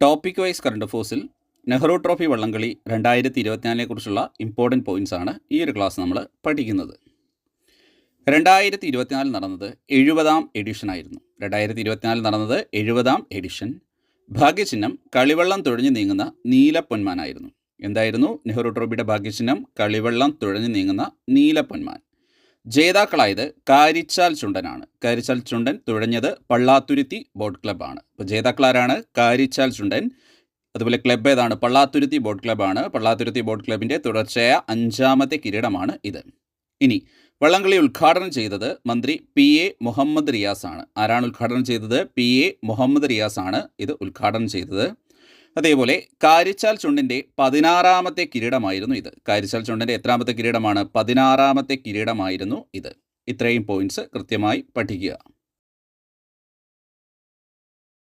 Topic wise current അഫേഴ്സിൽ Nehru trophy വള്ളംകളി രണ്ടായിരത്തി ഇരുപത്തിനാലിനെ കുറിച്ചുള്ള ഇമ്പോർട്ടന്റ് പോയിന്റ്സ് ആണ് ഈ ഒരു ക്ലാസ് നമ്മൾ പഠിക്കുന്നത്. രണ്ടായിരത്തി ഇരുപത്തിനാലിൽ നടന്നത് എഴുപതാം എഡിഷൻ ആയിരുന്നു. രണ്ടായിരത്തി ഇരുപത്തിനാലിൽ നടന്നത് എഴുപതാം എഡിഷൻ ഭാഗ്യചിഹ്നം കളിവള്ളം തുഴഞ്ഞു നീങ്ങുന്ന നീലപ്പൊന്മാനായിരുന്നു. എന്തായിരുന്നു? നെഹ്റു ട്രോഫിയുടെ ഭാഗ്യചിഹ്നം കളിവെള്ളം തുഴഞ്ഞു നീങ്ങുന്ന നീലപ്പൊന്മാൻ. ജേതാക്കളായത് കാരിച്ചാൽ ചുണ്ടനാണ്. കാരിച്ചാൽ ചുണ്ടൻ തുഴഞ്ഞത് പള്ളാത്തുരുത്തി ബോട്ട് ക്ലബ്ബാണ്. അപ്പോൾ ജേതാക്കളാരാണ്? കാരിച്ചാൽ ചുണ്ടൻ. അതുപോലെ ക്ലബ്ബ് ഏതാണ്? പള്ളാത്തുരുത്തി ബോട്ട് ക്ലബ്ബാണ്. പള്ളാത്തുരുത്തി ബോട്ട് ക്ലബിന്റെ തുടർച്ചയായ അഞ്ചാമത്തെ കിരീടമാണ് ഇത്. ഇനി വള്ളംകളി ഉദ്ഘാടനം ചെയ്തത് മന്ത്രി പി എ മുഹമ്മദ് റിയാസ് ആണ് ആരാണ് ഉദ്ഘാടനം ചെയ്തത്? പി എ മുഹമ്മദ് റിയാസ് ആണ് ഇത് ഉദ്ഘാടനം ചെയ്തത്. അതേപോലെ കാരിച്ചാൽ ചുണ്ടിന്റെ പതിനാറാമത്തെ കിരീടമായിരുന്നു ഇത്. കാരിച്ചാൽ ചുണ്ടിന്റെ എത്രാമത്തെ കിരീടമാണ്? പതിനാറാമത്തെ കിരീടമായിരുന്നു ഇത്. ഇത്രയും പോയിന്റ്സ് കൃത്യമായി പഠിക്കുക.